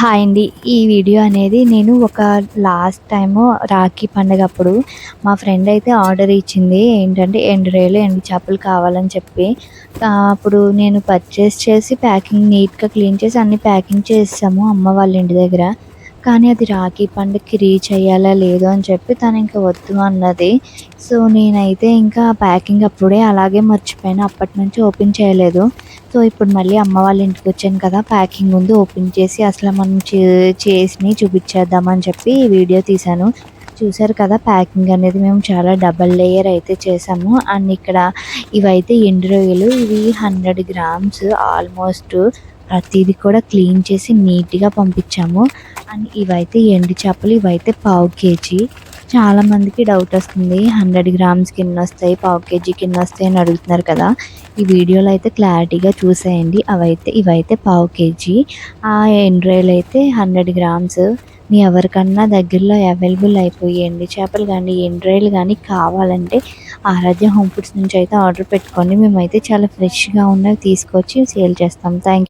Hi అండి. ఈ video అనేది నేను ఒక లాస్ట్ టైము రాఖీ పండగ అప్పుడు మా ఫ్రెండ్ అయితే ఆర్డర్ ఇచ్చింది. ఏంటంటే ఎండు రేలు ఎండు చేపలు కావాలని చెప్పి. అప్పుడు నేను పర్చేస్ చేసి ప్యాకింగ్ నీట్గా క్లీన్ చేసి అన్ని ప్యాకింగ్ చేసాము అమ్మ వాళ్ళ ఇంటి దగ్గర. కానీ అది రాఖీ పండుగకి రీచ్ అయ్యాలా లేదో అని చెప్పి తను ఇంకా వద్దు అన్నది. సో నేనైతే ఇంకా ప్యాకింగ్ అప్పుడే అలాగే మర్చిపోయాను. అప్పటి నుంచి ఓపెన్ చేయలేదు. సో ఇప్పుడు మళ్ళీ అమ్మ వాళ్ళ ఇంటికి వచ్చాను కదా ప్యాకింగ్ ముందు ఓపెన్ చేసి అసలు మనం చే- చేసి చూపించేద్దామని చెప్పి వీడియో తీశాను. చూసారు కదా ప్యాకింగ్ అనేది మేము చాలా డబల్ లేయర్ అయితే చేసాము అండ్ ఇక్కడ ఇవైతే ఎండు రొయ్యలు ఇవి హండ్రెడ్ గ్రామ్స్ ఆల్మోస్ట్ ప్రతిదీ కూడా క్లీన్ చేసి నీట్గా పంపించాము. అండ్ ఇవైతే ఎండు చేపలు ఇవైతే పావు కేజీ. చాలా మందికి డౌట్ వస్తుంది. హండ్రెడ్ గ్రామ్స్ కింద వస్తాయి పావు కేజీ కింద వస్తాయి అని అడుగుతున్నారు కదా. ఈ వీడియోలో అయితే క్లారిటీగా చూసేయండి. అవైతే ఇవైతే పావు కేజీ ఆ ఎండ్రాయిల్ అయితే హండ్రెడ్ గ్రామ్స్ మీ ఎవరికన్నా దగ్గరలో అవైలబుల్ అయిపోయండి. చేపలు కానీ ఎండ్రాయిల్ కానీ కావాలంటే ఆరాధ్య హోమ్ ఫుడ్స్ నుంచి అయితే ఆర్డర్ పెట్టుకోండి మేమైతే చాలా ఫ్రెష్గా ఉన్నవి తీసుకొచ్చి సేల్ చేస్తాం. థ్యాంక్